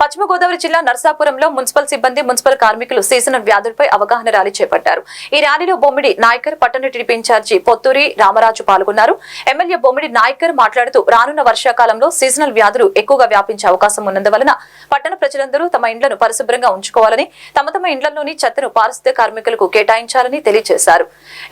పశ్చిమ గోదావరి జిల్లా నర్సాపురంలో మున్సిపల్ సిబ్బంది మున్సిపల్ కార్మికులు సీజనల్ వ్యాధులపై అవగాహన ర్యాలీ చేపట్టారు. ఈ ర్యాలీలో బొమ్మిడి నాయకర్ పట్టణ టీడీపీ ఇన్ఛార్జి పొత్తూరి రామరాజు పాల్గొన్నారు. ఎమ్మెల్యే బొమ్మిడి నాయకర్ మాట్లాడుతూ రానున్న వర్షాకాలంలో సీజనల్ వ్యాధులు ఎక్కువగా వ్యాపించే అవకాశం ఉన్నందువలన పట్టణ ప్రజలందరూ తమ ఇండ్లను పరిశుభ్రంగా ఉంచుకోవాలని తమ తమ ఇండ్లలోని చెత్తను పారిశుద్ధ్య కార్మికులకు కేటాయించాలని తెలియజేశారు.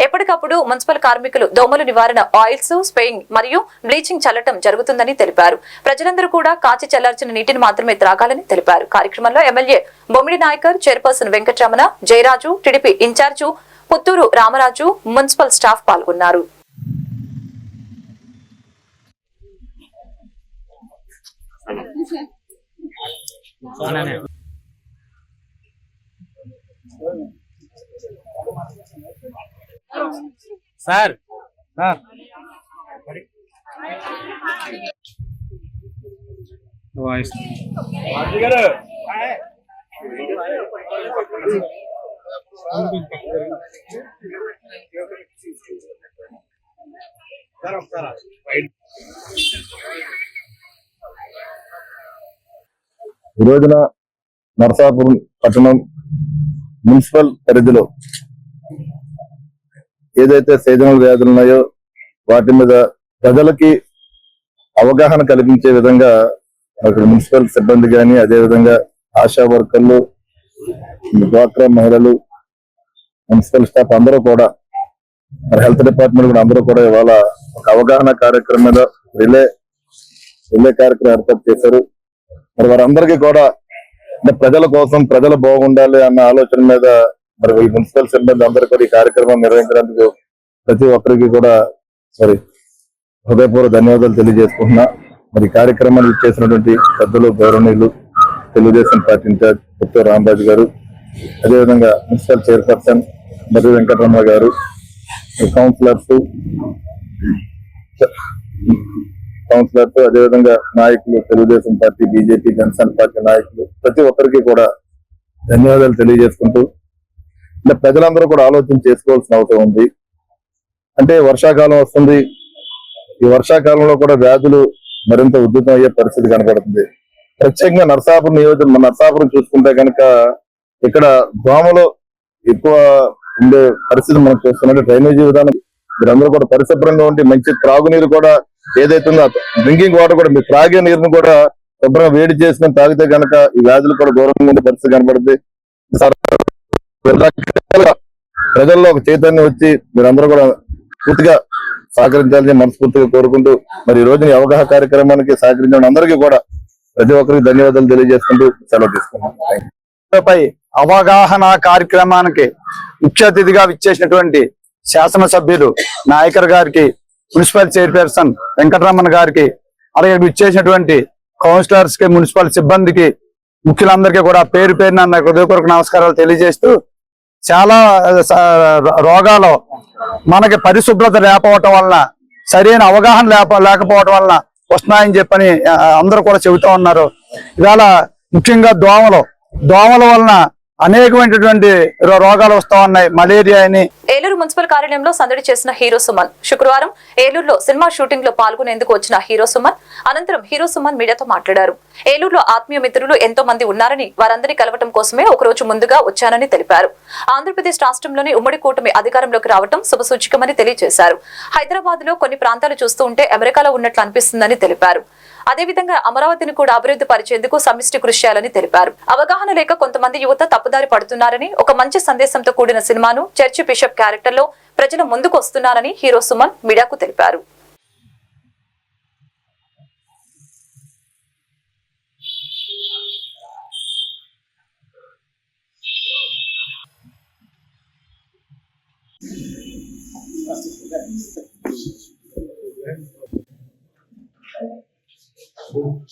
ఎప్పటికప్పుడు మున్సిపల్ కార్మికులు దోమలు నివారణ ఆయిల్స్ స్ప్రేయింగ్ మరియు బ్లీచింగ్ చల్లటం జరుగుతుందని తెలిపారు. ప్రజలందరూ కూడా కాచి చల్లార్చిన నీటిని మాత్రమే త్రాగాలని తెలిపారు. కార్యక్రమంలో MLA Bommidi Nayakar chairperson Venkataramana Jayaraju TDP incharge Puttur Ramaraju municipal staff పాల్గొన్నారు. సార్. సార్. వాయిస్. ఈ రోజున నరసాపురం పట్టణం మున్సిపల్ పరిధిలో ఏదైతే సీజనల్ వ్యాధులు ఉన్నాయో వాటి మీద ప్రజలకి అవగాహన కల్పించే విధంగా అక్కడ మున్సిపల్ సిబ్బంది కానీ అదేవిధంగా ఆశా వర్కర్లు డ్వాక్రా మహిళలు మున్సిపల్ స్టాఫ్ అందరూ కూడా మరి హెల్త్ డిపార్ట్మెంట్ కూడా అందరూ కూడా ఇవాళ ఒక అవగాహన కార్యక్రమం మీద రిలే రిలే కార్యక్రమం ఏర్పాటు చేశారు. మరి వారందరికీ కూడా అంటే ప్రజల కోసం ప్రజలు బాగుండాలి అన్న ఆలోచన మీద మరి ఈ మున్సిపల్ సిబ్బంది అందరూ కూడా ఈ కార్యక్రమం నిర్వహించడానికి ప్రతి ఒక్కరికి కూడా సారీ హృదయపూర్వక ధన్యవాదాలు తెలియజేసుకుంటున్నా. మరి కార్యక్రమాలు చేసినటువంటి పెద్దలు గౌరవనీయులు తెలుగుదేశం పార్టీ ఇన్ఛార్జ్ పుత్తూరు రామరాజు గారు అదేవిధంగా మున్సిపల్ చైర్పర్సన్ మర్రి వెంకటరమణ గారు కౌన్సిలర్స్ కౌన్సిలర్స్ అదేవిధంగా నాయకులు Telugudesam party BJP Janasena party నాయకులు ప్రతి ఒక్కరికి కూడా ధన్యవాదాలు తెలియజేసుకుంటూ ఇలా ప్రజలందరూ కూడా ఆలోచన చేసుకోవాల్సిన అవసరం ఉంది. అంటే వర్షాకాలం వస్తుంది. ఈ వర్షాకాలంలో కూడా వ్యాధులు మరింత ఉధృతం అయ్యే పరిస్థితి కనపడుతుంది. ప్రత్యేకంగా నరసాపురం నియోజకవర్గం మన నరసాపురం చూసుకుంటే కనుక ఇక్కడ దోమలు ఎక్కువ ఉండే పరిస్థితి మనం చూస్తున్నట్టు డ్రైనేజీ విధానం మీరందరూ కూడా పరిశుభ్రంగా ఉండి మంచి త్రాగునీరు కూడా ఏదైతే డ్రింకింగ్ వాటర్ కూడా మీరు త్రాగే నీరుని కూడా శుభ్రంగా వేడి చేసుకుని తాగితే కనుక ఈ వ్యాధులు కూడా దూరంగా ఉండే పరిస్థితి కనబడుతుంది ప్రజల్లో ఒక చైతన్యం వచ్చి మీరందరూ కూడా పూర్తిగా సహకరించాలని మనస్ఫూర్తిగా కోరుకుంటూ మరి ఈ రోజున అవగాహన కార్యక్రమానికి సహకరించిన అందరికీ కూడా ప్రతి ఒక్కరికి ధన్యవాదాలు తెలియజేసుకుంటూ సెలవు తీసుకున్నాం పై అవగాహన కార్యక్రమానికి ముఖ్య అతిథిగా విచ్చేసినటువంటి శాసనసభ్యులు నాయకర్ గారికి మున్సిపల్ చైర్పర్సన్ వెంకటరమణ గారికి అలాగే విచ్చేసినటువంటి కౌన్సిలర్స్కి మున్సిపల్ సిబ్బందికి ముఖ్యులందరికీ కూడా పేరు పేరున హృదయపూర్వక నమస్కారాలు తెలియజేస్తూ చాలా రోగాలు మనకి పరిశుభ్రత లేకపోవటం వలన సరైన అవగాహన లేక లేకపోవటం వలన వస్తున్నాయని చెప్పని అందరూ కూడా చెబుతూ ఉన్నారు. ఇవాళ ముఖ్యంగా దోమలు దోమల వలన అనేకమైనటువంటి రోగాలు వస్తా ఉన్నాయి. మలేరియా అని. ఏలూరు మున్సిపల్ కార్యాలయంలో సందడి చేసిన హీరో సుమన్. శుక్రవారం ఏలూరులో సినిమా షూటింగ్లో పాల్గొనేందుకు వచ్చిన హీరో సుమన్ అనంతరం హీరో సుమన్ మీడియాతో మాట్లాడారు. ఏలూరులో ఆత్మీయ మిత్రులు ఎంతో మంది ఉన్నారని వారందరినీ కలవటం కోసమే ఒక రోజు ముందుగా వచ్చానని తెలిపారు. ఆంధ్రప్రదేశ్ రాష్ట్రంలోని ఉమ్మడి కూటమి అధికారంలోకి రావటం శుభసూచికమని తెలియజేశారు. హైదరాబాద్లో కొన్ని ప్రాంతాలు చూస్తూ ఉంటే అమెరికాలో ఉన్నట్లు అనిపిస్తుందని తెలిపారు. అదేవిధంగా అమరావతిని కూడా అభివృద్ధి పరిచేందుకు సమిష్టి కృషి చేయాలని తెలిపారు అవగాహన లేక కొంతమంది యువత తప్పుదారి పడుతున్నారని ఒక మంచి సందేశంతో కూడిన సినిమాను చర్చి బిషప్ క్యారెక్టర్లో ప్రజలు ముందుకు వస్తున్నారని హీరో సుమన్ మీడియాకు తెలిపారు Gracias.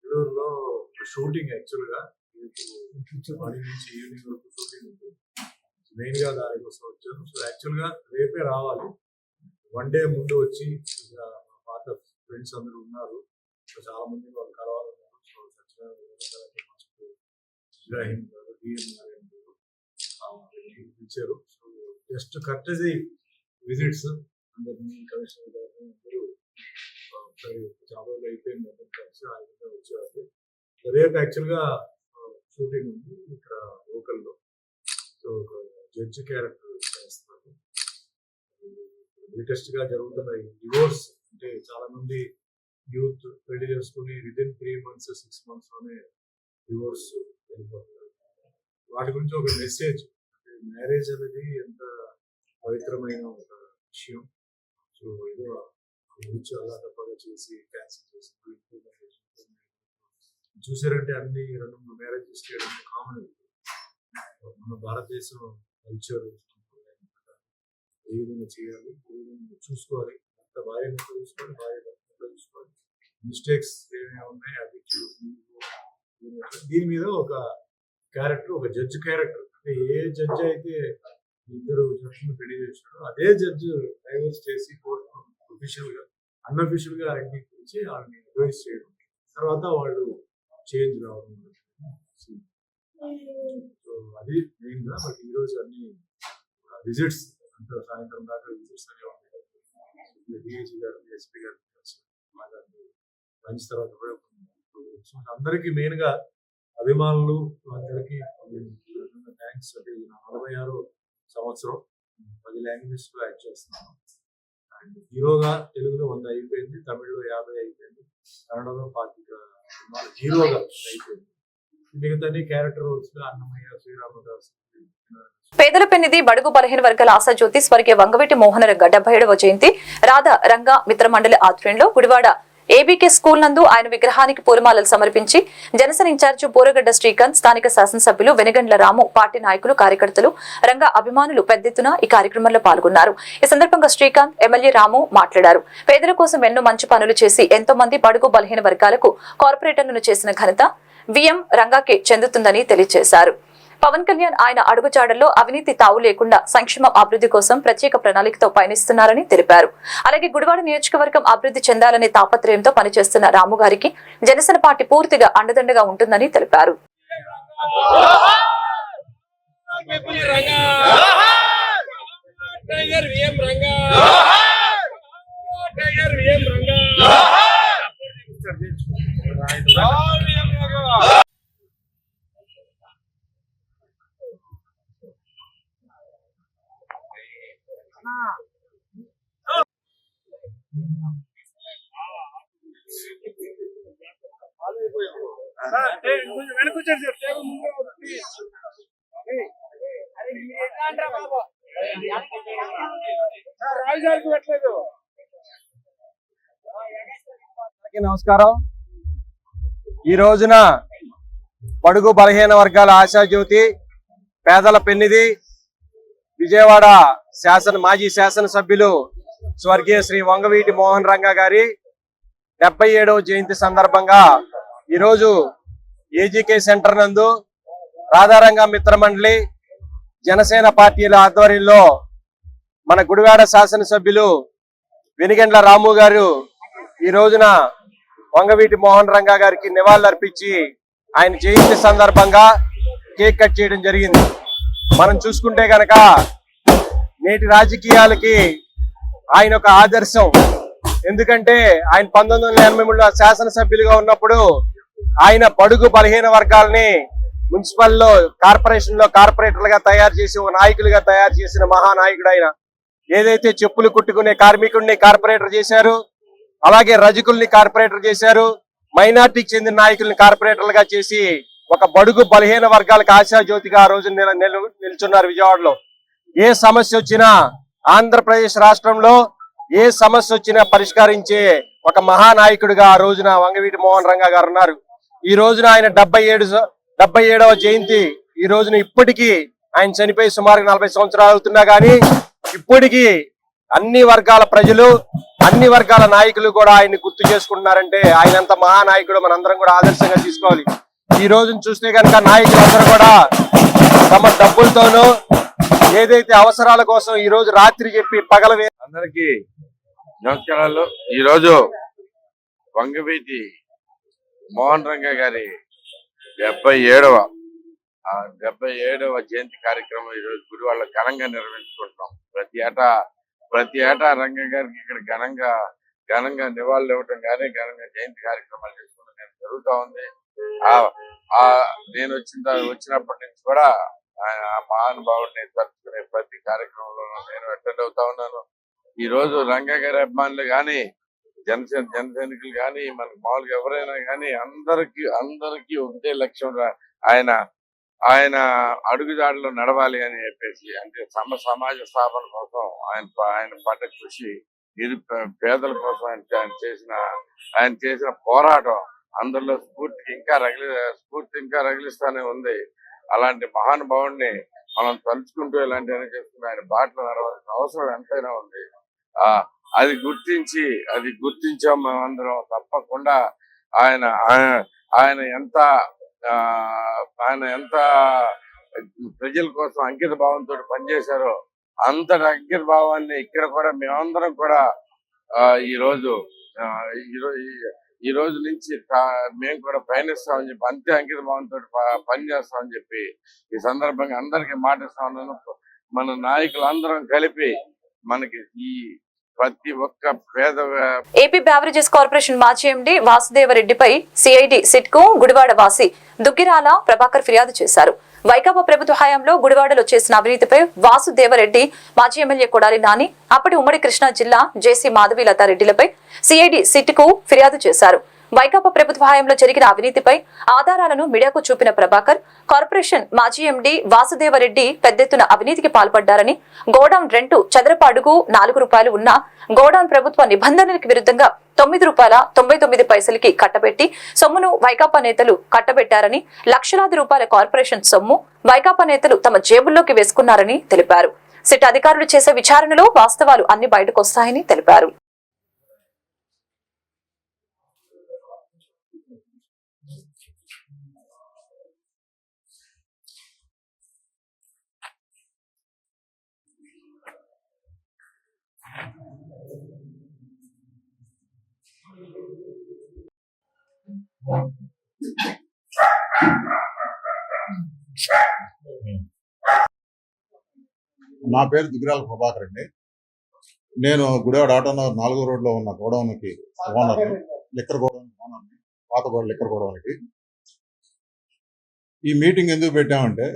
నెల్లూరులో షూటింగ్ యాక్చువల్గా మార్నింగ్ నుంచి ఈవినింగ్ వరకు షూటింగ్ ఉంటుంది మెయిన్గా దాని కోసం వచ్చాను. సో యాక్చువల్గా రేపే రావాలి. వన్ డే ముందు వచ్చి పాత ఫ్రెండ్స్ అందరూ ఉన్నారు. చాలా మంది వాళ్ళు కలవాలన్నారు. సో సత్యనారాయణ గారు డిఎం గారు ఇచ్చారు సో జస్ట్ కరెక్ట్ విజిట్స్ అందరినీ కమిషనర్ గారు అందరూ ఆ, ఒకసారి చాలా రోజులు అయిపోయింది అందరూ కలిసి ఆ విధంగా వచ్చేవాళ్ళు రేపు యాక్చువల్గా షూటింగ్ ఉంది ఇక్కడ లోకల్లో. సో ఒక జడ్జి క్యారెక్టర్ చేస్తారు. లేటెస్ట్గా జరుగుతున్న డివోర్స్ అంటే చాలా మంది యూత్ పెళ్ళి చేసుకుని విదిన్ త్రీ మంత్స్ సిక్స్ మంత్స్లోనే డివోర్స్ వెళ్ళిపోతున్నారు. వాటి గురించి ఒక మెసేజ్ అంటే మ్యారేజ్ అనేది ఎంత పవిత్రమైన ఒక విషయం. సో ఏదో గురించి అలా తప్పగా చేసి క్యాన్సిల్ చేసి చూసారంటే అన్ని రెండు మూడు మ్యారేజెస్ చేయడం కామన్ మన భారతదేశం కల్చర్ ఏ విధంగా చేయాలి ఏ విధంగా చూసుకోవాలి అంత భార్య చూసుకోవాలి భార్య భర్త చూసుకోవాలి. మిస్టేక్స్ ఏమేమి ఉన్నాయి అది దీని మీద ఒక క్యారెక్టర్ ఒక జడ్జ్ క్యారెక్టర్ అంటే ఏ జడ్జ్ అయితే ఇద్దరు జడ్జిని పెళ్ళి చేశాడు అదే జడ్జ్ డైవర్స్ చేసి కోర్టు అఫీషియల్గా అన్అఫీషియల్గా అంగీకరించి వాళ్ళని అడ్వైస్ చేయడం. తర్వాత వాళ్ళు చేంజ్ రావడం సో అది మెయిన్గా బట్ ఈ రోజు అన్ని విజిట్స్ అంత సాయంత్రం దాకా విజిట్స్ అనే ఉంటాయి. డిఐజీ గారు ఎస్పీ గారు లంచ్ తర్వాత కూడా సో అందరికీ మెయిన్గా అభిమానులు అందరికీ థ్యాంక్స్ అంటే నలభై ఆరు సంవత్సరం పది లాంగ్వేజెస్లో యాక్ట్ చేస్తున్నాను. అండ్ హీరోగా తెలుగులో వంద అయిపోయింది తమిళ్ళో యాభై అయిపోయింది కన్నడలో పాతిక సినిమాలు హీరోగా అయిపోయింది. మిగతాన్ని క్యారెక్టర్ రోల్స్లో అన్నమయ్య శ్రీరామదాస్ పేదల పెన్నిది బడుగు బలహీన వర్గాల ఆశాజ్యోతి స్వర్గీయ వంగవీటి మోహన రంగ డెబ్బై ఏడవ జయంతి రాధా రంగ మిత్రమండలి ఆధ్వర్యంలో గుడివాడ ఏబీకే స్కూల్ నందు ఆయన విగ్రహానికి పూలమాలలు సమర్పించి జనసేన ఇన్ఛార్జి బోరగడ్డ శ్రీకాంత్ స్థానిక శాసనసభ్యులు వెనగండ్ల రాము పార్టీ నాయకులు కార్యకర్తలు రంగ అభిమానులు పెద్ద ఎత్తున ఈ కార్యక్రమంలో పాల్గొన్నారు. ఈ సందర్భంగా శ్రీకాంత్ ఎమ్మెల్యే రాము మాట్లాడారు. పేదల కోసం ఎన్నో మంచి పనులు చేసి ఎంతో మంది బడుగు బలహీన వర్గాలకు కార్పొరేటర్లను చేసిన ఘనత విఎం రంగాకే చెందుతుందని తెలియజేశారు. పవన్ కళ్యాణ్ ఆయన అడుగుజాడల్లో అవినీతి తావు లేకుండా సంక్షేమ అభివృద్ధి కోసం ప్రత్యేక ప్రణాళికతో పయనిస్తున్నారని తెలిపారు. అలాగే గుడివాడ నియోజకవర్గం అభివృద్ధి చెందాలనే తాపత్రయంతో పనిచేస్తున్న రాము గారికి జనసేన పార్టీ పూర్తిగా అండదండగా ఉంటుందని తెలిపారు tiger VM Ranga tiger VM Ranga వెనకొచ్చారు sir table ముందు రాజధానికి పెట్టలేదు అందరికీ నమస్కారం. ఈ రోజున పడుగు బలహీన వర్గాల ఆశాజ్యోతి పేదల పెన్నిది విజయవాడ శాసన మాజీ శాసనసభ్యులు స్వర్గీయ శ్రీ వంగవీటి మోహన్ రంగ గారి డెబ్బై ఏడవ జయంతి సందర్భంగా ఈరోజు ఏజీకే సెంటర్ నందు రాధారంగ మిత్రమండలి జనసేన పార్టీల ఆధ్వర్యంలో మన గుడివాడ శాసనసభ్యులు వెనిగండ్ల రాము గారు ఈ రోజున వంగవీటి మోహన్ రంగా గారికి నివాళులర్పించి ఆయన జయంతి సందర్భంగా కేక్ కట్ చేయడం జరిగింది. మనం చూసుకుంటే గనక నేటి రాజకీయాలకి ఆయన ఒక ఆదర్శం. ఎందుకంటే ఆయన పంతొమ్మిది వందల ఎనభై మూడులో శాసనసభ్యులుగా ఉన్నప్పుడు ఆయన పడుగు బలహీన వర్గాల్ని మున్సిపల్లో కార్పొరేషన్లో కార్పొరేటర్లుగా తయారు చేసి ఒక నాయకులుగా తయారు చేసిన మహానాయకుడు ఆయన. ఏదైతే చెప్పులు కుట్టుకునే కార్మికుడిని కార్పొరేటర్ చేశారు అలాగే రజకుల్ని కార్పొరేటర్ చేశారు మైనార్టీకి చెందిన నాయకుల్ని కార్పొరేటర్లుగా చేసి ఒక బడుగు బలహీన వర్గాలకు ఆశాజ్యోతిగా ఆ రోజు నిలు- నిల్చున్నారు విజయవాడలో. ఏ సమస్య వచ్చినా ఆంధ్రప్రదేశ్ రాష్ట్రంలో ఏ సమస్య వచ్చినా పరిష్కరించే ఒక మహానాయకుడిగా ఆ రోజున వంగవీటి మోహన్ రంగా గారు ఉన్నారు. ఈ రోజున ఆయన డెబ్బై ఏడు డెబ్బై ఏడవ జయంతి ఈ రోజున ఇప్పటికీ ఆయన చనిపోయి సుమారు నలభై సంవత్సరాలు అవుతున్నా గానీ ఇప్పటికీ అన్ని వర్గాల ప్రజలు అన్ని వర్గాల నాయకులు కూడా ఆయన్ని గుర్తు చేసుకుంటున్నారంటే ఆయన అంత మహానాయకుడు మనందరం కూడా ఆదర్శంగా తీసుకోవాలి. ఈ రోజును చూస్తే కనుక నాయకులందరూ కూడా తమ డబ్బులతోనూ ఏదైతే అవసరాల కోసం ఈ రోజు రాత్రి చెప్పి పగల అందరికీ అందరికి నమస్కారాలు. ఈరోజు వంగవీటి మోహన్ రంగ గారి డెబ్బై ఏడవ డెబ్బై ఏడవ జయంతి కార్యక్రమం ఈరోజు గురువాళ్ళ ఘనంగా నిర్వహించుకుంటున్నాం. ప్రతి ఏటా ప్రతి ఏటా రంగ గారికి ఇక్కడ ఘనంగా ఘనంగా నివాళులు ఇవ్వటం కానీ ఘనంగా జయంతి కార్యక్రమాలు చేసుకోవడం జరుగుతూ ఉంది. నేను వచ్చిన వచ్చినప్పటి నుంచి కూడా ఆయన ఆ మహానుభావుడిని తలుచుకునే ప్రతి కార్యక్రమంలోనూ నేను అటెండ్ అవుతా ఉన్నాను. ఈ రోజు రంగ గారి అభిమానులు కానీ జనసేన జనసైనికులు కానీ మనకు మామూలుగా ఎవరైనా కానీ అందరికి అందరికీ ఒకటే లక్ష్యం రా- ఆయన ఆయన అడుగుదాడులో నడవాలి అని చెప్పేసి అంటే సమ సమాజ స్థాపన కోసం ఆయన ఆయన పడ్డ కృషి నిరు పేదల కోసం ఆయన చేసిన ఆయన చేసిన పోరాటం అందరిలో స్ఫూర్తి ఇంకా రగిలి స్ఫూర్తి ఇంకా రగిలిస్తానే ఉంది. అలాంటి మహానుభావుడిని మనం తలుచుకుంటూ ఇలాంటివన్నీ చేసుకుంటూ ఆయన బాటలు నడవాల్సిన అవసరం ఎంతైనా ఉంది. ఆ అది గుర్తించి అది గుర్తించాం మేమందరం. తప్పకుండా ఆయన ఆయన- ఆయన ఎంత ఆ, ఆయన ఎంత ప్రజల కోసం అంకిత భావంతో పనిచేశారో అంతటి అంకిత భావాన్ని ఇక్కడ కూడా మేమందరం కూడా ఈరోజు ఈ రోజు ఈ రోజు నుంచి మేము కూడా పయనిస్తామని చెప్పి అంతే అంకిత భావంతో పనిచేస్తామని చెప్పి ఈ సందర్భంగా అందరికీ మాటిస్తా మన నాయకులందరం కలిపి మనకి ఈ ప్రతి ఒక్క పేద ఏపీ బ్యావరేజెస్ కార్పొరేషన్ మాజీ ఎండి వాసుదేవరెడ్డిపై సిఐడి సిట్కు గుడివాడ వాసి దుగ్గిరాల ప్రభాకర్ ఫిర్యాదు చేశారు. వైకాపా ప్రభుత్వ హయాంలో గుడివాడలో చేసిన అవినీతిపై వాసుదేవరెడ్డి మాజీ ఎమ్మెల్యే కొడాలి నాని అప్పటి ఉమ్మడి కృష్ణా జిల్లా జేసీ మాధవి లతారెడ్డిలపై సిఐడి సిట్కు ఫిర్యాదు చేశారు. వైకాపా ప్రభుత్వ హయాంలో జరిగిన అవినీతిపై ఆధారాలను మీడియాకు చూపిన ప్రభాకర్ కార్పొరేషన్ మాజీ ఎండీ వాసుదేవరెడ్డి పెద్దెత్తున అవినీతికి పాల్పడ్డారని గోడౌన్ రెంటు చదరపు అడుగు నాలుగు రూపాయలు ఉన్న గోడౌన్ ప్రభుత్వ నిబంధనలకు విరుద్ధంగా తొమ్మిది రూపాయల తొంభై తొమ్మిది పైసలకి కట్టబెట్టి సొమ్మును వైకాపా నేతలు కట్టబెట్టారని లక్షలాది రూపాయల కార్పొరేషన్ సొమ్ము వైకాపా నేతలు తమ జేబుల్లోకి వేసుకున్నారని తెలిపారు. సిట్ అధికారులు చేసే విచారణలో వాస్తవాలు అన్ని బయటకొస్తాయని తెలిపారు. నా పేరు దుగ్గిరాల ప్రభాకర్ అండి. నేను గుడివాడ ఆటోనగర్ నాలుగో రోడ్లో ఉన్న గోడౌన్కి ఓనర్ లిక్కర్ గోడౌన్ ఓనర్ని పాత గోడ లిక్కర్ గోడౌన్కి. ఈ మీటింగ్ ఎందుకు పెట్టామంటే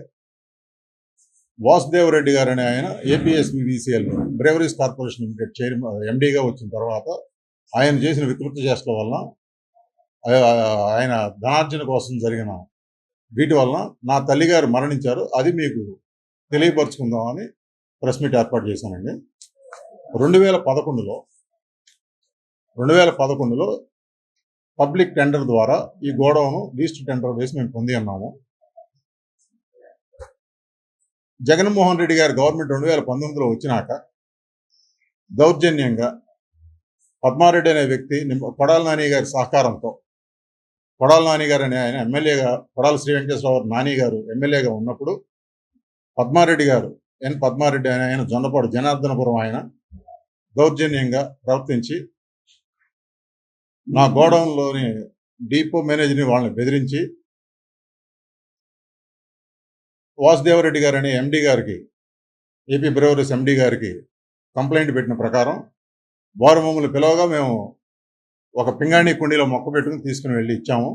వాసుదేవ్ రెడ్డి గారు అనే ఆయన APSBCL breweries corporation limited chairman ఎండీగా వచ్చిన తర్వాత ఆయన చేసిన వికృతి చేష్టల వల్ల ఆయన ధనార్జన కోసం జరిగిన వీటి వలన నా తల్లిగారు మరణించారు. అది మీకు తెలియపరుచుకుందామని ప్రెస్ మీట్ ఏర్పాటు చేశానండి. రెండు వేల పదకొండులో రెండు వేల పదకొండులో పబ్లిక్ టెండర్ ద్వారా ఈ గోడౌను లీస్ట్ టెండర్ వేసి మేము పొంది ఉన్నాము జగన్మోహన్ రెడ్డి గారి గవర్నమెంట్ రెండు వేల పంతొమ్మిదిలో వచ్చినాక దౌర్జన్యంగా పద్మారెడ్డి అనే వ్యక్తి నిమ్మ- కొడాల నాని గారి సహకారంతో కొడాల నాని గారు అనే ఆయన ఎమ్మెల్యేగా కొడాల శ్రీ వెంకటేశ్వరరావు నాని గారు ఎమ్మెల్యేగా ఉన్నప్పుడు పద్మారెడ్డి గారు ఎన్ పద్మారెడ్డి అనే ఆయన జొన్నపాడు జనార్దనపురం ఆయన దౌర్జన్యంగా ప్రవర్తించి నా గోడౌన్లోని డిపో మేనేజర్ని వాళ్ళని బెదిరించి వాసుదేవరెడ్డి గారు అనే ఎండి గారికి ఏపీ బ్రెవరీస్ ఎండి గారికి కంప్లైంట్ పెట్టిన ప్రకారం వారు మమ్మల్ని పిలవగా మేము ఒక పింగాణి కుండీలో మొక్క పెట్టుకుని తీసుకుని వెళ్ళి ఇచ్చాము.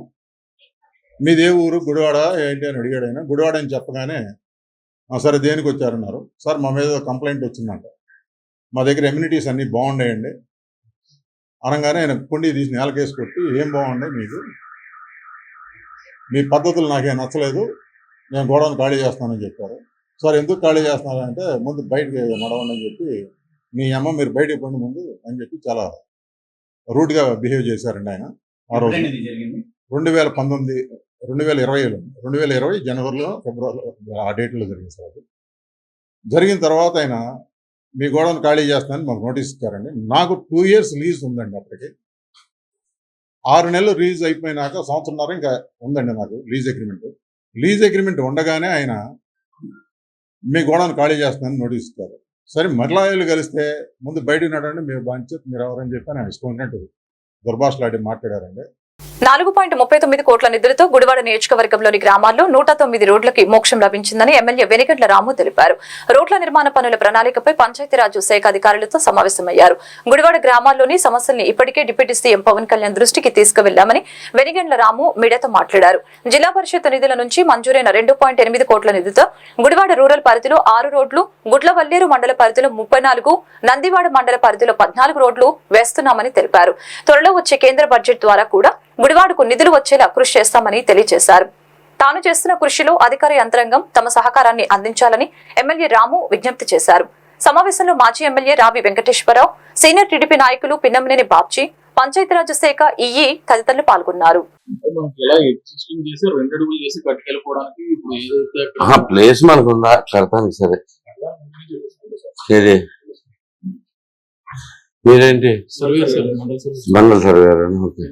మీదే ఊరు గుడివాడ ఏంటి అని అడిగాడు ఆయన. గుడివాడ అని చెప్పగానే సరే దేనికి వచ్చారన్నారు? సార్ మా మీద కంప్లైంట్ వచ్చిందంట. మా దగ్గర ఎమ్యూనిటీస్ అన్నీ బాగున్నాయండి. అనగానే ఆయన కుండీ తీసి నేలకేసి కొట్టి ఏం బాగున్నాయి మీకు? మీ పద్ధతులు నాకేం నచ్చలేదు. నేను గోడౌన్ ఖాళీ చేస్తానని చెప్పారు. సార్ ఎందుకు ఖాళీ చేస్తున్నారంటే ముందు బయటకి నడవండి అని చెప్పి మీ అమ్మ మీరు బయటకు పండి ముందు అని చెప్పి చాలా రూడ్గా బిహేవ్ చేశారండి ఆయన ఆ రోజు. రెండు వేల పంతొమ్మిది రెండు వేల ఇరవైలో రెండు వేల ఇరవై జనవరిలో ఫిబ్రవరిలో ఆ డేట్లో జరిగింది సార్ అది. జరిగిన తర్వాత ఆయన మీ గోడౌన్ ఖాళీ చేస్తానని మాకు నోటీస్ ఇచ్చారండి. నాకు టూ ఇయర్స్ లీజ్ ఉందండి అప్పటికి. ఆరు నెలలు లీజ్ అయిపోయినాక సంవత్సరంన్నర ఇంకా ఉందండి నాకు లీజ్ అగ్రిమెంట్. లీజ్ అగ్రిమెంట్ ఉండగానే ఆయన మీ గోడౌన్ ఖాళీ చేస్తానని నోటీస్ ఇస్తారు సరే మరలాయలు కలిస్తే ముందు బయటకు నడండి మీరు బాధ్యత మీరు ఎవరని చెప్పి ఆయన ఇష్టం ఉన్నట్టు దుర్భాషలాడి మాట్లాడారండి. నాలుగు పాయింట్ ముప్పై తొమ్మిది కోట్ల నిధులతో గుడివాడ నియోజకవర్గంలోని గ్రామాల్లో నూట తొమ్మిది రోడ్లకి మోక్షం లభించిందని ఎమ్మెల్యే వెనిగండ్ల రాము తెలిపారు. రోడ్ల నిర్మాణ పనుల ప్రణాళికపై పంచాయతీరాజ్ శాఖ అధికారులతో సమావేశమయ్యారు. గుడివాడ గ్రామాల్లోని సమస్యల్ని ఇప్పటికే డిప్యూటీ సీఎం పవన్ కళ్యాణ్ దృష్టికి తీసుకువెళ్ళామని వెనిగండ్ల రాము మీడియాతో మాట్లాడారు. జిల్లా పరిషత్ నిధుల నుంచి మంజూరైన రెండు పాయింట్ ఎనిమిది కోట్ల నిధులతో గుడివాడ రూరల్ పరిధిలో ఆరు రోడ్లు గుడ్లవల్లేరు మండల పరిధిలో ముప్పై నాలుగు నందివాడ మండల పరిధిలో పద్నాలుగు రోడ్లు వేస్తున్నామని తెలిపారు. త్వరలో వచ్చే కేంద్ర బడ్జెట్ ద్వారా కూడా గుడివాడకు నిధులు వచ్చేలా కృషి చేస్తామని తెలియజేశారు. తాను చేస్తున్న కృషిలో అధికార యంత్రాంగం తమ సహకారాన్ని అందించాలని ఎమ్మెల్యే రాము విజ్ఞప్తి చేశారు. సమావేశంలో మాజీ ఎమ్మెల్యే రావి వెంకటేశ్వరరావు సీనియర్ టీడీపీ నాయకులు పిన్నమనేని బాబ్జీ పంచాయతీరాజ్ శాఖ ఈఈ తదితరులు పాల్గొన్నారు. ప్లేస్ కడతానికి సరే. మీరేంటి? మండల ఓకే.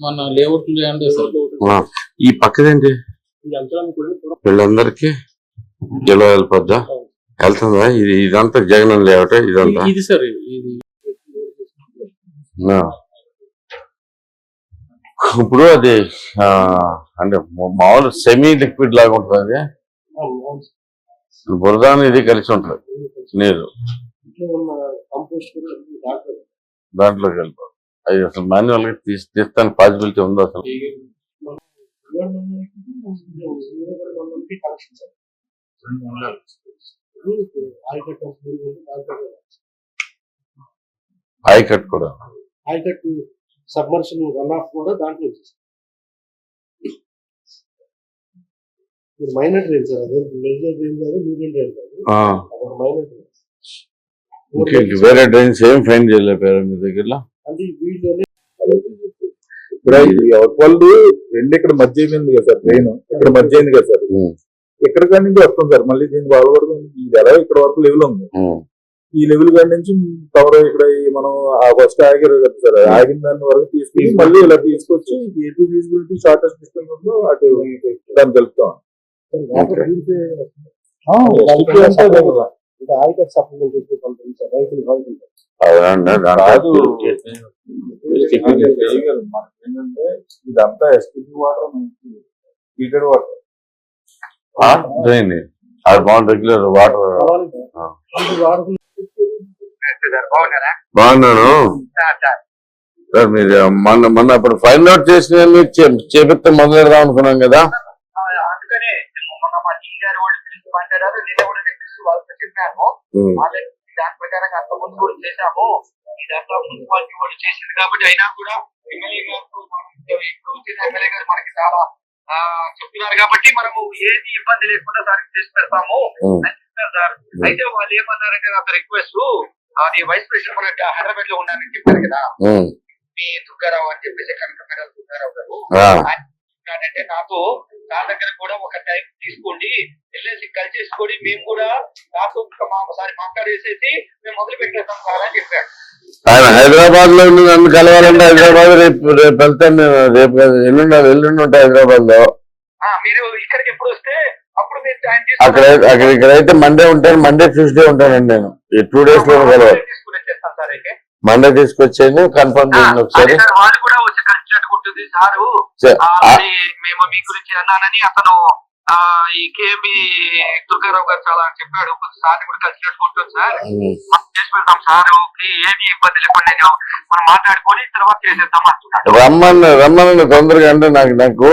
మన లేఅవుట్ ల్యాండ్. ఈ పక్కదేంటి? వీళ్ళందరికీ జలో వెళ్ళిపోద్దా? వెళ్తుందా? ఇది ఇదంతా జగన్ లేవట ఇదంతా? ఇది సార్ ఇది. ఆ. ఇప్పుడు అది అంటే మామూలు సెమీ లిక్విడ్ లాగా ఉంటుంది అది? బురదాని ఇది కలిసి ఉంటుంది. నీరు. దాంట్లోకి వెళ్ళిపోతుంది అది అసలు మాన్యువల్గా తీసి తీస్తానికి పాసిబిలిటీ ఉందా అసలు? ఆయకట్ కూడా. హైటెక్ సబ్మర్షన్ రన్ ఆఫ్ కూడా దాంట్లో మైనర్ డ్రైన్ సార్ అదే మేజర్ కాదు మీడియం కాదు. మైనర్ ఇంక వేరే డ్రైన్స్ ఏం ఫైన్ చేయలేపారు మీ దగ్గర వాళ్ళు రెండు ఇక్కడ మధ్య అయిపోయింది కదా సార్ ట్రైన్ ఇక్కడ మధ్య అయింది కదా సార్. ఇక్కడ కాడి నుంచి వస్తుంది సార్? మళ్ళీ దీన్ని వాళ్ళు కూడా ఇది ఎలా ఇక్కడ వరకు లెవెల్ ఉంది? ఈ లెవెల్ కాడి నుంచి కవర్ ఇక్కడ మనం ఆ ఫస్ట్ ఆగారు కదా సార్ ఆగిన దాని వరకు తీసుకుని మళ్ళీ ఇలా తీసుకొచ్చి ఎటు ఫీజిబిలిటీ షార్టెస్ట్ డిస్టెన్స్ ఉందో అటు దాన్ని కలుపుతాం. అంటే హైటెక్ సప్లిమెంట్ చెప్పి పంపించారు రైతులు ఏంటంటే ఇదంతా వాటర్ హీటెడ్ వాటర్ అది బాగుంది రెగ్యులర్ వాటర్ బాగున్నాను. సార్ మీరు మొన్న మొన్న అప్పుడు ఫైండ్ అవుట్ చేసిన చేపిస్తే మొదలు పెడదాం అనుకున్నాం కదా అందుకనే మొన్న మా టీ గారు కూడా పిలిచి మాట్లాడారు. నిన్న కూడా నేను పిలిచి వాళ్ళతో చెప్పాను. వాళ్ళకి దాని ప్రకారంగా అంత ముందు కూడా చేశాము. ఇదంతా మున్సిపాలిటీ కూడా చేసింది కాబట్టి అయినా కూడా ఎమ్మెల్యే గారు ఇప్పుడు వచ్చిన ఎమ్మెల్యే గారు మనకి చాలా చెప్తున్నారు కాబట్టి మనము ఏది ఇబ్బంది లేకుండా దానికి చేసి పెడతాము అని చెప్పారు సార్. అయితే వాళ్ళు ఏమన్నారంటే నాకు రిక్వెస్ట్ అది వైస్ ప్రెసిడెంట్ మన హైదరాబాద్లో ఉన్నారని చెప్పారు కదా. మీ దుర్గారావు అని చెప్పేసి కనకమేర దుర్గారావు గారు అంటే నాతో నా దగ్గర కూడా ఒక టైం తీసుకోండి. వెళ్ళేసి కలిసేసుకొని మేము కూడా నాతో ఒకసారి మాట్లాడేసేసి మేము మొదలు పెట్టేస్తాం సార్ అని చెప్పాడు ఆయన హైదరాబాద్లో ఉండి నన్ను కలవాలంటే హైదరాబాద్ రేపు రేపు వెళ్తాను నేను. రేపు ఎల్లుండి ఎల్లుండి ఉంటా హైదరాబాద్లో మీరు ఇక్కడికి ఎప్పుడు వస్తే అప్పుడు మీరు అక్కడ అక్కడ ఇక్కడైతే మండే ఉంటాను. మండే ట్యూస్డే ఉంటానండి నేను. ఈ టూ డేస్లో కలవాలి అయితే. మండే తీసుకొచ్చేయండి కన్ఫర్మ్ చేయండి ఒకసారి. వాళ్ళు కూడా ఉంటుంది. సారు సరే, అది మేము మీ గురించి అన్నానని అతను ఆ ఈ కేబి దుర్గారావు గారు చాలా చెప్పాడు. సార్ని కూడా ఉంటుంది సార్. చేసి పెడతాం సార్. ఏమి ఇబ్బంది లేకుండా నేను మనం మాట్లాడుకొని తర్వాత చేసేద్దాం అంటున్నాడు. రమ్మని రమ్మని తొందరగా అంటే నాకు నాకు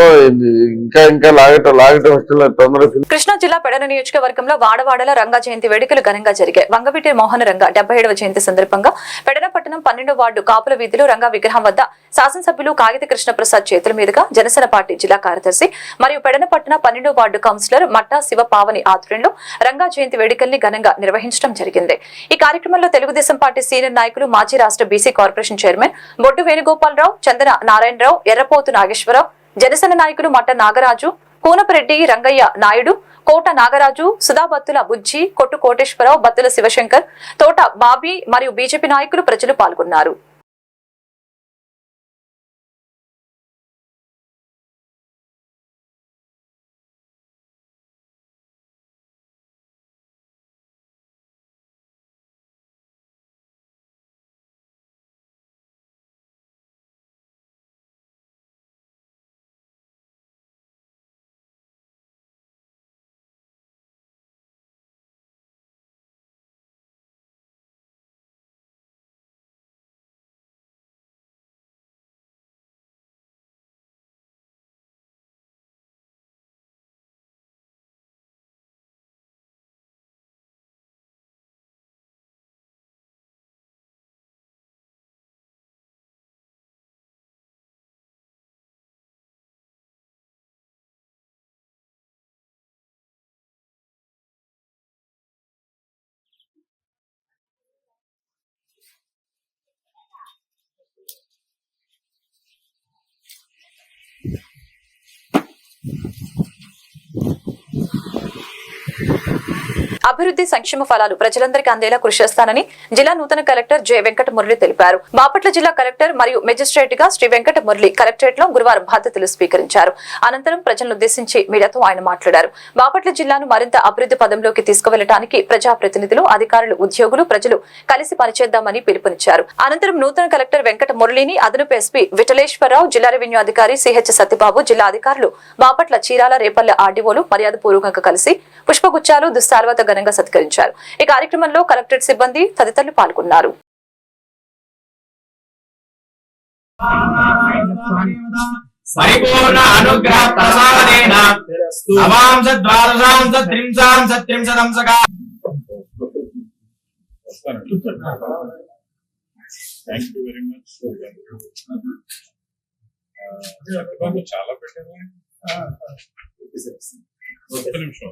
ఇంకా ఇంకా లాగటం లాగటం లేదు తొందరగా కృష్ణా జిల్లా పెడన నియోజకవర్గంలో వాడవాడల రంగా జయంతి వేడుకలు ఘనంగా జరిగాయి. వంగవీటి మోహన రంగ డెబ్బై ఏడవ జయంతి సందర్భంగా పెడన పట్టణం పన్నెండో వార్డు కాపుల వీధిలో రంగా విగ్రహం వద్ద శాసనసభ్యులు కాగిత కృష్ణప్రసాద్ చేతుల మీదుగా జనసేన పార్టీ జిల్లా కార్యదర్శి మరియు పెడన పట్టణ పన్నెండో వార్డు కౌన్సిలర్ మట్టా శివ పావని ఆధ్వర్యంలో రంగా జయంతి వేడుకల్ని ఘనంగా నిర్వహించడం జరిగింది. ఈ కార్యక్రమంలో తెలుగుదేశం పార్టీ సీనియర్ నాయకులు మాజీ రాష్ట్ర BC corporation chairman Boddu Venugopalarao Chandana Narayanarao Errapotu Nageswararao Janasena నాయకుడు మట్ట నాగరాజు పూనపరెడ్డి రంగయ్య నాయుడు కోట నాగరాజు సుధాబత్తుల బుజ్జి కొట్టు కోటేశ్వరరావు బత్తుల శివశంకర్ తోట బాబీ మరియు బీజేపీ నాయకులు ప్రజలు పాల్గొన్నారు. అభివృద్ధి సంక్షేమ ఫలాలు ప్రజలందరికీ అందేలా కృషి చేస్తానని జిల్లా నూతన కలెక్టర్ జె వెంకట మురళి తెలిపారు. బాపట్ల జిల్లా కలెక్టర్ మరియు మెజిస్ట్రేట్గా శ్రీ వెంకట మురళి కలెక్టరేట్లో గురువారం బాధ్యతలు స్వీకరించారు. అనంతరం ప్రజలను ఉద్దేశించి మీడియాతో ఆయన మాట్లాడారు. బాపట్ల జిల్లాను మరింత అభివృద్ధి పదంలోకి తీసుకువెళ్ళడానికి ప్రజాప్రతినిధులు అధికారులు ఉద్యోగులు ప్రజలు కలిసి పనిచేద్దామని పిలుపునిచ్చారు. అనంతరం నూతన కలెక్టర్ వెంకట మురళిని అదనపు ఎస్పీ విఠలేశ్వరరావు జిల్లా రెవెన్యూ అధికారి సిహెచ్ సత్యబాబు జిల్లా అధికారులు బాపట్ల చీరాల రేపల్లె ఆర్డీఓలు మర్యాదపూర్వకంగా కలిసి పుష్పగుచ్చాలు దుస్తాల్వత ఘనంగా సత్కరించారు. ఈ కార్యక్రమంలో కలెక్టరేట్ సిబ్బంది తదితరులు పాల్గొన్నారు. పరిపూర్ణ అనుగ్రహ ప్రసాదేన. నవాంశ ద్వాదశాంశ త్రింశాంశ త్రింశదంశగా థ్యాంక్ యూ వెరీ మచ్ చాలా పెట్టారు. ఒక్క నిమిషం.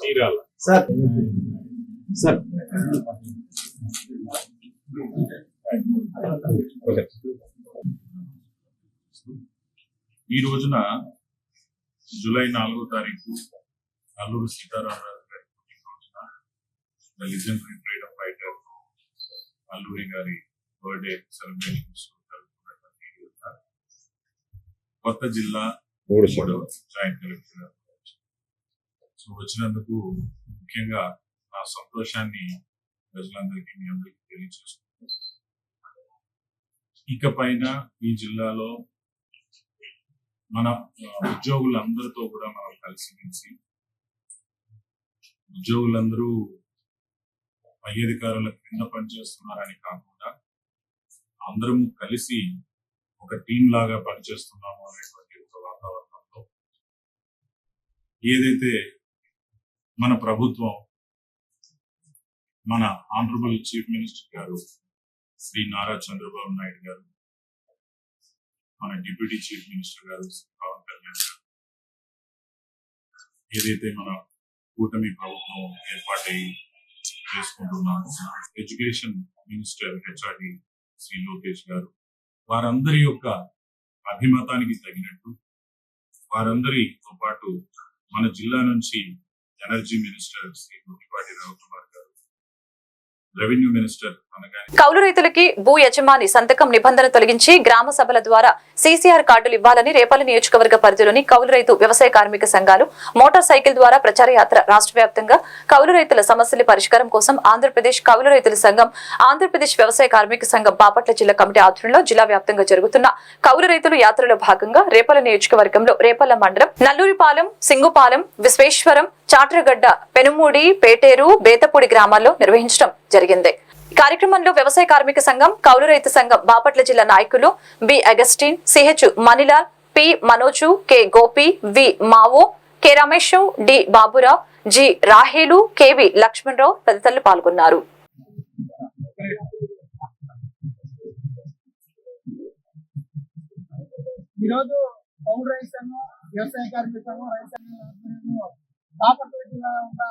చీరాల సార్ సార్ ఈ రోజున జూలై నాలుగో తారీఖు అల్లూరు సీతారామరాజు గారి పుట్టినరోజున the legendary freedom fighter Alluri గారి బర్త్డే సెలబ్రేషన్స్ జరుపుకున్నటువంటి కొత్త జిల్లా మూడో జాయింట్ కలెక్టర్ సో వచ్చినందుకు ముఖ్యంగా నా సంతోషాన్ని ప్రజలందరికీ మీ అందరికీ తెలియజేస్తున్నాను. ఇక పైన ఈ జిల్లాలో మన ఉద్యోగులందరితో కూడా మనం కలిసిమెలిసి ఉద్యోగులందరూ పై అధికారుల కింద పనిచేస్తున్నారని కాకుండా అందరం కలిసి ఒక టీం లాగా పనిచేస్తున్నాము అనేటువంటి ఒక వాతావరణంలో ఏదైతే మన ప్రభుత్వం మన ఆనరబుల్ చీఫ్ మినిస్టర్ గారు శ్రీ నారా చంద్రబాబు నాయుడు గారు మన డిప్యూటీ చీఫ్ మినిస్టర్ గారు పవన్ కళ్యాణ్ గారు ఏదైతే మన కూటమి ప్రభుత్వం ఏర్పాటై చేసుకుంటున్నామో education minister HRD Shri Lokesh garu వారందరి యొక్క అభిమతానికి తగినట్టు వారందరితో పాటు మన జిల్లా నుంచి energy minister Shri Gottipati Ravikumar garu revenue minister కౌలు రైతులకి భూ యజమాని సంతకం నిబంధన తొలగించి గ్రామ సభల ద్వారా సీసీఆర్ కార్డులు ఇవ్వాలని రేపల్లి నియోజకవర్గ పరిధిలోని కౌలు రైతు వ్యవసాయ కార్మిక సంఘాలు మోటార్ సైకిల్ ద్వారా ప్రచార యాత్ర రాష్ట్ర వ్యాప్తంగా కౌలు రైతుల సమస్యల పరిష్కారం కోసం ఆంధ్రప్రదేశ్ కౌలు రైతుల సంఘం ఆంధ్రప్రదేశ్ వ్యవసాయ కార్మిక సంఘం బాపట్ల జిల్లా కమిటీ ఆధ్వర్యంలో జిల్లా వ్యాప్తంగా జరుగుతున్న కౌలు రైతుల యాత్రలో భాగంగా రేపల్ల నియోజకవర్గంలో రేపల్ల మండలం నల్లూరిపాలెం సింగుపాలెం విశ్వేశ్వరం చాట్రగడ్డ పెనుమూడి పేటేరు బేతపూడి గ్రామాల్లో నిర్వహించడం జరిగింది. కార్యక్రమంలో వ్యవసాయ కార్మిక సంఘం కౌలు రైతు సంఘం బాపట్ల జిల్లా నాయకులు B Augustine CH Manilal P Manoj K Gopi V Mao K Ramesh D Baburao G Rahelu KV Lakshmanarao తదితరులు పాల్గొన్నారు. ఈరోజు పౌరు రైతు సంఘం వ్యవసాయ కార్మిక సంఘం రైతు సంఘం బాపట్ల జిల్లా ఉన్న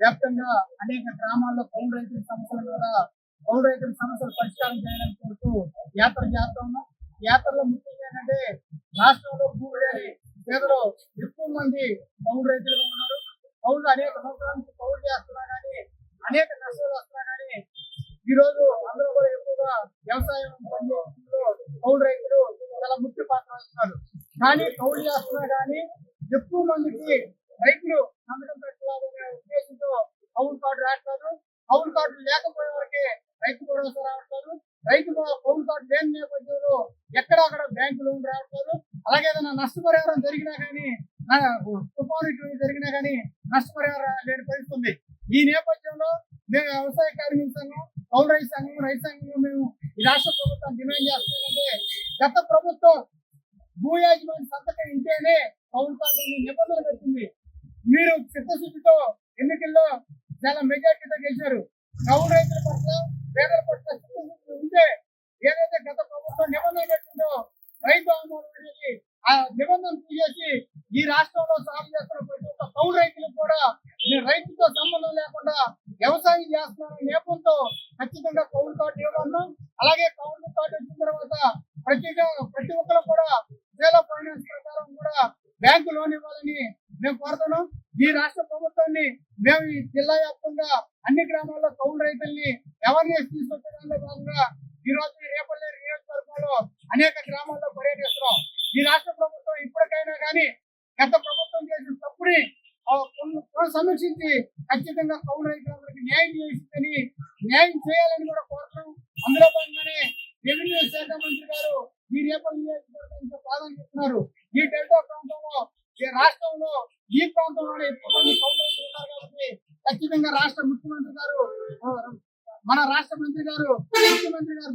వ్యాప్తంగా అనేక గ్రామాల్లో పౌరు రైతుల సమస్యల మీద పౌరు రైతుల సమస్యలు పరిష్కారం చేయడానికి కోరుతూ యాత్ర చేస్తా ఉన్నాం. యాత్రలో ముఖ్యంగా ఏంటంటే రాష్ట్రంలో భూమి లేని పేదలు ఎక్కువ మంది పౌరు రైతులుగా ఉన్నారు. కౌలు అనేక సంవత్సరాల నుంచి పౌరు చేస్తున్నా కానీ అనేక నష్టాలు వస్తున్నా కానీ ఈ రోజు అందరూ కూడా ఎక్కువగా వ్యవసాయం పనిచేస్తుందో కౌలు రైతులు చాలా ముఖ్య పాత్ర వస్తున్నారు కానీ కౌలు చేస్తున్నా కానీ ఎక్కువ మందికి రైతులు అందడం పెట్టాలనే కౌలు కార్డు రావట్లేదు కౌలు కార్డు లేకపోయే వరకే రైతు భరోసా రావట్లేదు రైతు భ- కౌలు కార్డు లేని నేపథ్యంలో ఎక్కడ అక్కడ బ్యాంకు లోన్ రావట్లేదు అలాగే ఏదైనా నష్టపరిహారం జరిగినా కానీ తుఫాను జరిగినా కానీ నష్టపరిహారం లేని పరిస్థితుంది. ఈ నేపథ్యంలో మేము వ్యవసాయ కార్మిక సంఘం కౌలు రైతు సంఘం రైతు సంఘంలో మేము ఈ రాష్ట్ర ప్రభుత్వం డిమాండ్ చేస్తున్నామంటే గత ప్రభుత్వం భూ యాజమాన్య సంతకం ఉంటేనే కౌలు కార్డు నిబంధనలు నిబంధన పెట్టింది మీరు చిత్తశుద్ధితో ఎన్నికల్లో చాలా మెజార్టీతో గెలిచారు. కౌలు రైతుల పట్ల పేదల పట్ల ఉంటే ఏదైతే గత ప్రభుత్వం నిబంధన పెట్టిందో రైతు ఆమోదం అనేది ఆ నిబంధన తీసేసి ఈ రాష్ట్రంలో సాగు చేస్తున్న ప్రతి ఒక్క కౌలు రైతులకు కూడా రైతుతో సంబంధం లేకుండా వ్యవసాయం చేస్తున్న నేపథ్యంతో ఖచ్చితంగా కౌలు కార్డు ఇవ్వమన్నాం అలాగే కౌలు కార్డు వచ్చిన తర్వాత ప్రతి ప్రతి ఒక్కరు కూడా సేల ఫైనాన్స్ ప్రకారం కూడా బ్యాంకు లోన్ ఇవ్వాలని మేము కోరుతున్నాం. ఈ రాష్ట్ర ప్రభుత్వాన్ని మేము ఈ జిల్లా వ్యాప్తంగా అన్ని గ్రామాల్లో కౌలు రైతుల్ని అవేర్నెస్ తీసుకొచ్చడంలో భాగంగా ఈ రోజు ఈ నియోజకవర్గంలో అనేక గ్రామాల్లో పర్యటిస్తున్నాం. ఈ రాష్ట్ర ప్రభుత్వం ఇప్పటికైనా కానీ గత ప్రభుత్వం చేసిన తప్పుని సమీక్షించి ఖచ్చితంగా కౌలు రైతులందరికీ న్యాయం చేసిందని న్యాయం చేయాలని కూడా కోరుతున్నాం అందులో భాగంగానే రెవెన్యూ శాఖ మంత్రి గారు ఈ రేపల్లి నియోజకవర్గంతో ప్రాధాన్యత ఇస్తున్నారు. ఈ డెల్టా ప్రాంతంలో ఈ రాష్ట్రంలో ఈ ప్రాంతంలోనే ఎక్కువ మంది కౌలు ఉన్నారు కాబట్టి ఖచ్చితంగా రాష్ట్ర ముఖ్యమంత్రి గారు మన రాష్ట్ర మంత్రి గారు ముఖ్యమంత్రి గారు